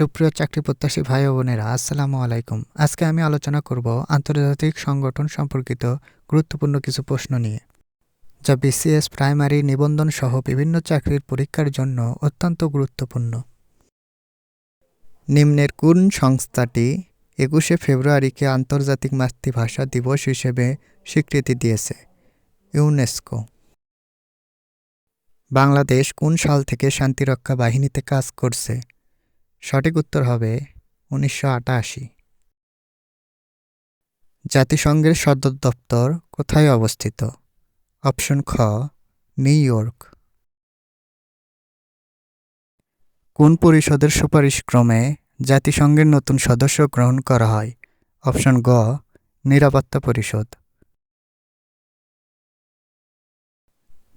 সুপ্রিয় চাকরি প্রত্যাশী ভাই ও বোনেরা, আসসালামু আলাইকুম। আজকে আমি আলোচনা করব আন্তর্জাতিক সংগঠন সম্পর্কিত গুরুত্বপূর্ণ কিছু প্রশ্ন নিয়ে, যা বিসিএস প্রাইমারি নিবন্ধন সহ বিভিন্ন চাকরির পরীক্ষার জন্য অত্যন্ত গুরুত্বপূর্ণ। নিম্নের কোন সংস্থাটি একুশে ফেব্রুয়ারিকে আন্তর্জাতিক মাতৃভাষা দিবস হিসেবে স্বীকৃতি দিয়েছে? ইউনেস্কো। বাংলাদেশ কোন সাল থেকে শান্তিরক্ষা বাহিনীতে কাজ করছে? সঠিক উত্তর হবে উনিশশো আটাশি। জাতিসংঘের সদর দপ্তর কোথায় অবস্থিত? অপশন খ, নিউ ইয়র্ক। কোন পরিষদের সুপারিশ ক্রমে জাতিসংঘের নতুন সদস্য গ্রহণ করা হয়? অপশন গ, নিরাপত্তা পরিষদ।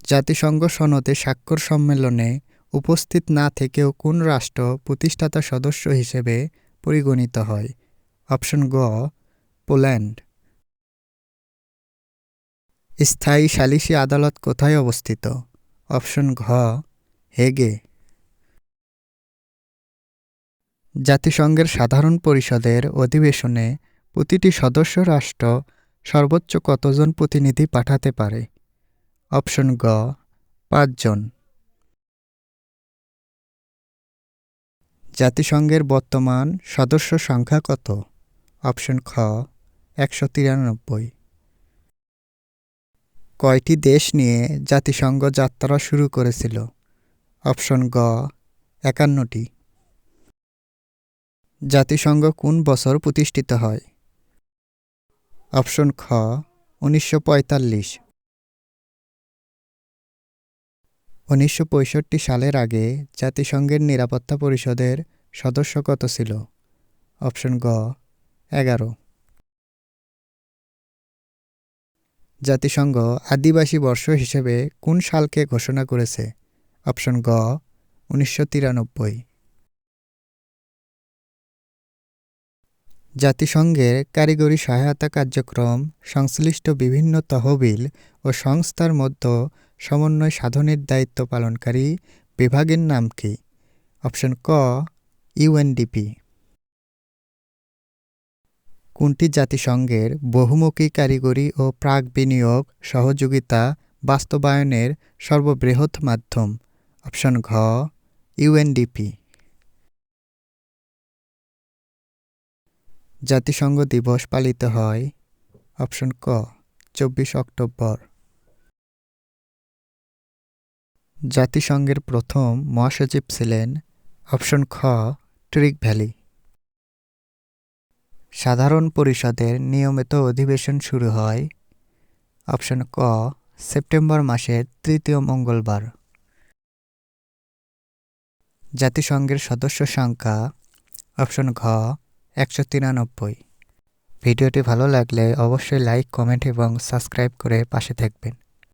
জাতিসংঘ সনদে স্বাক্ষর সম্মেলনে উপস্থিত না থেকেও কোন রাষ্ট্র প্রতিষ্ঠাতা সদস্য হিসেবে পরিগণিত হয়? অপশন গ, পোল্যান্ড। স্থায়ী সালিসি আদালত কোথায় অবস্থিত? অপশন ঘ, হেগে। জাতিসংঘের সাধারণ পরিষদের অধিবেশনে প্রতিটি সদস্য রাষ্ট্র সর্বোচ্চ কতজন প্রতিনিধি পাঠাতে পারে? অপশন গ, পাঁচজন। জাতিসংঘের বর্তমান সদস্য সংখ্যা কত? অপশন খ, একশো তিরানব্বই। কয়টি দেশ নিয়ে জাতিসংঘ যাত্রা শুরু করেছিল? অপশন গ, একান্নটি। জাতিসংঘ কোন বছর প্রতিষ্ঠিত হয়? অপশন খ, উনিশশো পঁয়তাল্লিশ। উনিশশো পঁয়ষট্টি সালের আগে জাতিসংঘের নিরাপত্তা পরিষদের সদস্য কত ছিল? অপশন গ, এগারো। জাতিসংঘ আদিবাসী বর্ষ হিসেবে কোন সালকে ঘোষণা করেছে? অপশন গ, উনিশশো তিরানব্বই। জাতিসংঘের কারিগরি সহায়তা কার্যক্রম সংশ্লিষ্ট বিভিন্ন তহবিল ও সংস্থার মধ্যে সমন্বয় সাধনের দায়িত্ব পালনকারী বিভাগের নাম কি? অপশন ক ইউএনডিপি কোনটি জাতিসংঘের বহুমুখী কারিগরি ও প্রাক বিনিয়োগ সহযোগিতা বাস্তবায়নের সর্ববৃহৎ মাধ্যম? অপশন ঘ ইউএনডিপি জাতিসংঘ দিবস পালিত হয়, অপশন ক, চব্বিশ অক্টোবর। জাতিসংঘের প্রথম মহাসচিব ছিলেন অপশন খ ট্রিক ভ্যালি। সাধারণ পরিষদের নিয়মিত অধিবেশন শুরু হয় অপশন ক, সেপ্টেম্বর মাসের তৃতীয় মঙ্গলবার। জাতিসংঘের সদস্য সংখ্যা অপশন ঘ, একশো তিরানব্বই। ভিডিওটি ভালো লাগলে অবশ্যই লাইক, কমেন্ট এবং সাবস্ক্রাইব করে পাশে থাকবেন।